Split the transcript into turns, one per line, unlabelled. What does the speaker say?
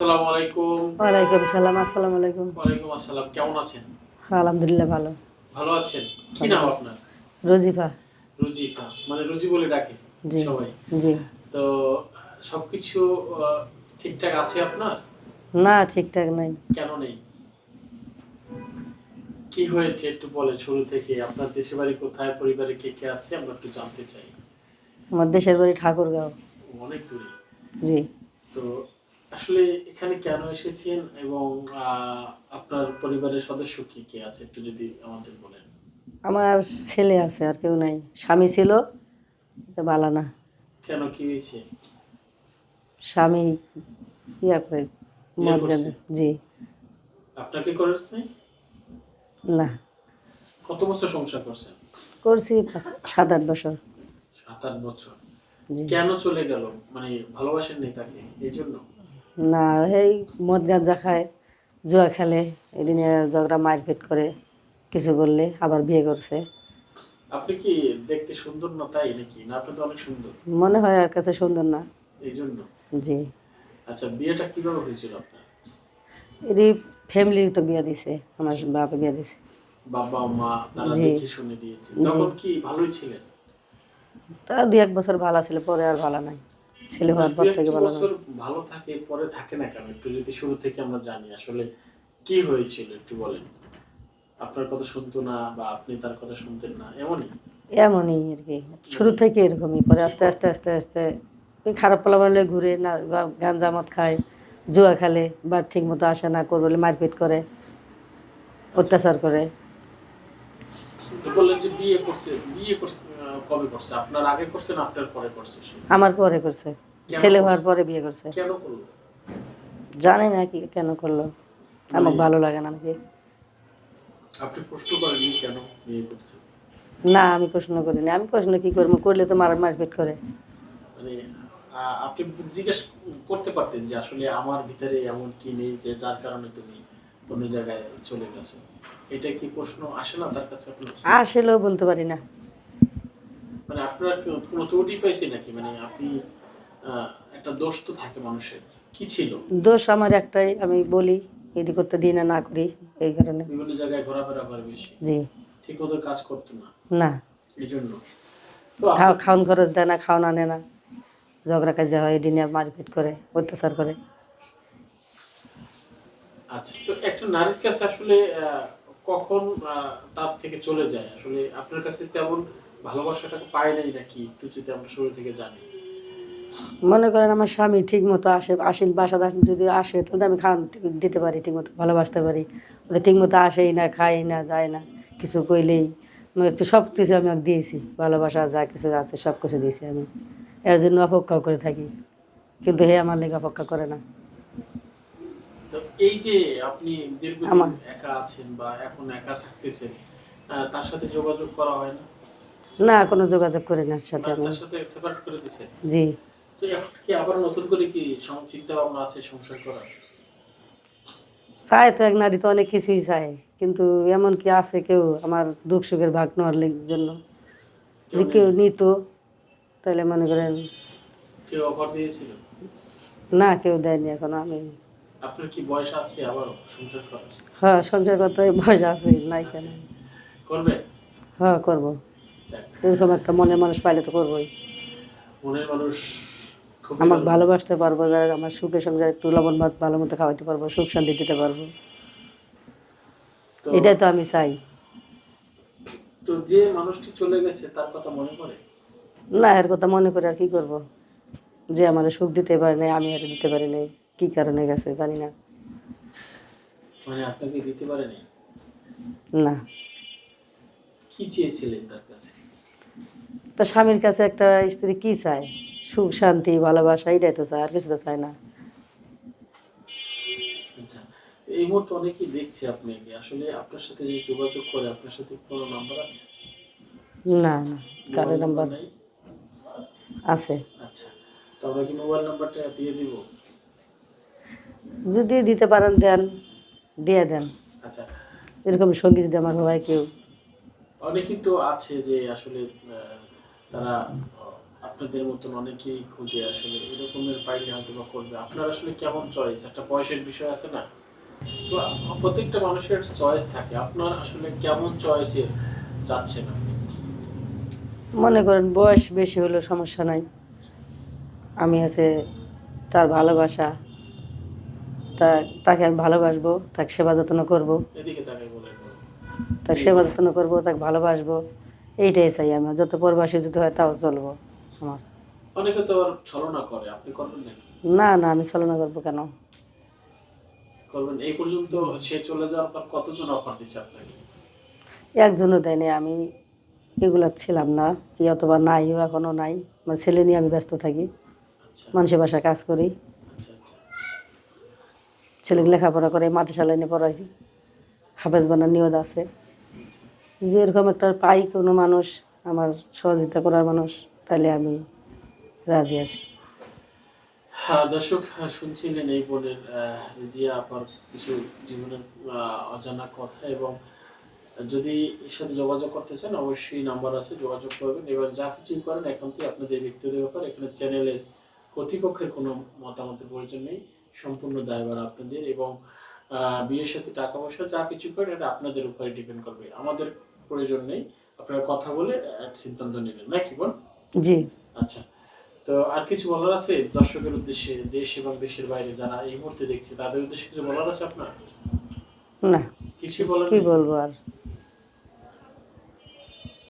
আসসালামু আলাইকুম।
ওয়ালাইকুম সালাম আসসালামু আলাইকুম।
ওয়ালাইকুম আসসালাম কেমন আছেন?
আলহামদুলিল্লাহ ভালো।
ভালো আছেন? কি নাম আপনার?
রোজিফা।
রুজিফা মানে রুজি বলে ডাকে সবাই।
জি।
তো সবকিছু ঠিকঠাক আছে আপনার?
না ঠিকঠাক নাই।
কেন নেই? কি হয়েছে একটু বলে শুরু থেকে। আপনার দেশে বাড়ি কোথায়? পরিবারে কে কে আছে? আমরা একটু জানতে চাই।
আমার দেশের বাড়ি ঠাকুরগাঁও।
অনেক দূরে।
জি।
তো আসলে এখানে কেন এসেছেন এবং আপনার পরিবারের সদস্য কি কি আছে? একটু যদি আমাদের বলেন।
আমার ছেলে আছে আর কেউ নাই। স্বামী ছিল বালা না।
কেন কি হয়েছে?
স্বামী ইয়া করে জি।
আপনাকে করেছ নাই?
না।
কত বছর সংসার করছেন?
করছি সাত আট বছর।
সাত আট বছর। কেন চলে গেল? মানে ভালোবাসেন নি তাকে এই জন্য?
না সেই মদ গাঁজা খায় জুয়া খেলে এদিনে ঝগড়া মারপিট করে কিছু করলে আবার বিয়ে করছে।
আপনি কি দেখতে সুন্দর না তাই নাকি? না আপনি তো অনেক সুন্দর।
মনে হয় আর কাছে সুন্দর না।
এই জন্য?
জি।
আচ্ছা বিয়েটা কীভাবে হয়েছিল আপনার?
ফ্যামিলি তো বিয়ে দিছে আমার বাপে বিয়ে দিছে।
বাবা মা তারা। দেখে শুনে দিয়েছে। তখন কি ভালোই ছিলেন?
তা দু এক বছর ভালো ছিল পরে আর ভালো নাই। ছেলে হওয়ার পর থেকে ভালো
ভালো থাকে পরে থাকে না কেন? একটু যদি শুরু থেকে আমরা জানি আসলে কি হয়েছিল একটু বলেন। আপনার কথা শুনতো না বা আপনি তার কথা শুনতেন না এমনই?
এমনই আর কি। শুরু থেকে এরকমই পরে আস্তে আস্তে আস্তে আস্তে। খারাপ পোলাবানলে ঘুরে না গাঞ্জা মদ খায় জুয়া খেলে বা ঠিক মতো আসে না করবে বলে মারপিট করে অত্যাচার করে।
তো বললেন যে বিয়ে করছে বিয়ে কবে করছে? আপনার আগে করছে না আপনার পরে করছে?
আমার পরে করছে। ছেলে হওয়ার পরে বিয়ে করছে।
কেন করল?
জানি না কি কেন করল। আমার ভালো লাগে না নাকি।
আপনি প্রশ্ন করেননি কেন বিয়ে করছে?
না আমি প্রশ্ন করিনি। আমি প্রশ্ন কি করব? করলে তো মার মারপিট করে।
মানে আপনি জিজ্ঞেস করতে পারতেন যে আসলে আমার ভিতরে এমন কি নেই যে যার কারণে তুমি অন্য জায়গায় চলে গেছো? এটা কি প্রশ্ন আসে না তার কাছে আপনার?
আসলেও বলতে পারি না।
মানে আপনার কি- কোনো ত্রুটি পাইছে নাকি? মানে আপনি একটা দোষ তো থাকে মানুষের। কি ছিল?
দোষ আমার একটাই আমি বলি এটি করতে দিই না না করি এই কারণে।
বিভিন্ন জায়গায় ঘোরাফেরা করে বেশি।
জি।
ঠিক মতো কাজ করতো না।
না।
এই জন্য
খাও খাওন খরচ দেয় না খাওয়ান আনে না। ঝগড়া কাজে হয় এদিনে মারপিট করে অত্যাচার করে।
আচ্ছা তো একটা নারীর কাছে আসলে কখন তার থেকে চলে যায়? আসলে আপনার কাছে তেমন ভালোবাসাটা পায় নাই নাকি? যদি আমরা শুরু থেকে জানি।
মনে করেন আমার স্বামী ঠিক মতো আসে, আসেন বাসা যদি আসে, তাহলে আমি খাওয়ান দিতে পারি ঠিক মতো ভালোবাসতে পারি। ওদের ঠিক মতো আসেই না, খাই না, যায় না, কিছু কইলেই। একটু সব কিছু আমি দিয়েছি, ভালোবাসা, যা কিছু আছে, সব কিছু দিয়েছি আমি। এর জন্য অপেক্ষা করে থাকি। কিন্তু হে আমার লেগে অপেক্ষা করে না।
তো এই যে আপনি দীর্ঘদিন একা আছেন বা এখন একা থাকতেছেন তার সাথে যোগাযোগ করা হয় না?
না কোনো যোগাযোগ করি না সাথে আমি।
তার সাথে সেপারেট করে
জি।
তো এখন কি আবার নতুন করে কি চিন্তা ভাবনা আছে সংসার করার?
চায় তো এক নারী তো অনেক কিছুই চায় কিন্তু এমন কি আছে কেউ আমার দুঃখ সুখের ভাগ নেওয়ার জন্য? যে কেউ নিত তাহলে মনে করেন
কেউ অফার দিয়েছিল?
না কেউ দেয়নি এখন আমি।
আপনার কি বয়স আছে আবার সংসার করার?
হ্যাঁ সংসার করতে বয়স আছে নাই কেন?
করবেন
হ্যাঁ করব। এরকম একটা মনের মানুষ পাইলে তো করবোই।
মনের মানুষ
আমাকে ভালোবাসতে পারব যারা আমার সুখে সংসার একটু লবণ ভাত ভালো মতো খাওয়াতে পারব সুখ শান্তি দিতে পারব। এটাই তো আমি চাই।
তো যে মানুষটি চলে গেছে তার কথা মনে পড়ে?
না এর কথা মনে করে আর কি করব? যে আমার সুখ দিতে পারে নাই আমি আর দিতে পারি নাই। কি কারণে গেছে জানি না।
মানে আপনাকে দিতে পারেনি?
না।
কি চেয়েছিলেন তার কাছে?
তো স্বামীর কাছে একটা স্ত্রী কি চায়? সুখ শান্তি ভালোবাসা এটাই তো চায় আর কিছু তো চায় না।
আচ্ছা এই মুহূর্তে অনেকেই দেখছে আপনাকে। আসলে আপনার সাথে যে যোগাযোগ করে আপনার সাথে কোনো নাম্বার আছে?
না না
কারও
নাম্বার
নাই?
আছে।
আচ্ছা তো আমরা কি মোবাইল নাম্বারটা দিয়ে দিব?
যদি দিতে পারেন দেন দিয়ে দেন।
আচ্ছা।
এরকম সঙ্গী যদি আমার হয় কেউ।
অনেকেই তো আছে যে আসলে তারা আপনাদের মতন অনেকেই খুঁজে আসলে এরকমের পাইলে হয়তো বা করবে। আপনার আসলে কেমন চয়েস একটা বয়সের বিষয় আছে না? তো প্রত্যেকটা মানুষের চয়েস থাকে। আপনার আসলে কেমন চয়েসের যাচ্ছেন আপনি?
মনে করেন বয়স বেশি হলেও সমস্যা নাই। আমি হচ্ছে তার ভালোবাসা তা তাকে আমি ভালোবাসবো তাকে সেবা যত্ন করব।
তাকে
সেবা যত্ন করব তাকে ভালোবাসবো। এইটাই চাই আমি। যত পরবাসী যদি হয় তাও চলবো আমার।
অনেকে তো ছলনা করে। আপনি করবেন
না না আমি ছলনা করব কেন?
করবেন। এই পর্যন্ত সে চলে যাওয়ার পর কতজন অফার দিচ্ছে আপনাকে?
একজনও দেয়নি। আমি এগুলা ছিলাম না কি অথবা নাইও এখনও নাই। আমার ছেলে নিয়ে আমি ব্যস্ত থাকি।
আচ্ছা।
মানুষের বাসায় কাজ করি। ছেলেকে লেখাপড়া করে মাদ্রাসা লাইনে পড়াইছি। হাফেজ বানার নিয়ত আছে। যদি এরকম একটা পাই কোনো মানুষ আমার সহযোগিতা করার মানুষ তাহলে আমি রাজি আছি।
হ্যাঁ দর্শক হ্যাঁ, শুনছিলেন এই বোনের রিজিয়া আপার কিছু জীবনের অজানা কথা এবং যদি এর সাথে যোগাযোগ করতে চান অবশ্যই নাম্বার আছে যোগাযোগ করবেন। এবং যা কিছুই করেন থেকে আপনাদের ব্যক্তিগত ব্যাপার? এখানে চ্যানেলের কর্তৃপক্ষের কোনো মতামতের প্রয়োজন নেই। সম্পূর্ণ দায়ভার আপনাদের এবং বিয়ের সাথে টাকা পয়সা যা কিছু করেন এটা আপনাদের উপরে ডিপেন্ড করবে। আমাদের প্রয়োজন নেই আপনারা কথা বলে সিদ্ধান্ত নেবেন। নাকি বোন?
জি।
আচ্ছা তো আর কিছু বলার আছে? দর্শকের উদ্দেশ্যে দেশ এবং দেশের বাইরে যারা এই মুহূর্তে দেখছে তাদের উদ্দেশ্যে কিছু বলার আছে আপনার?
না।
কিছুই বলার
কি বলব আর?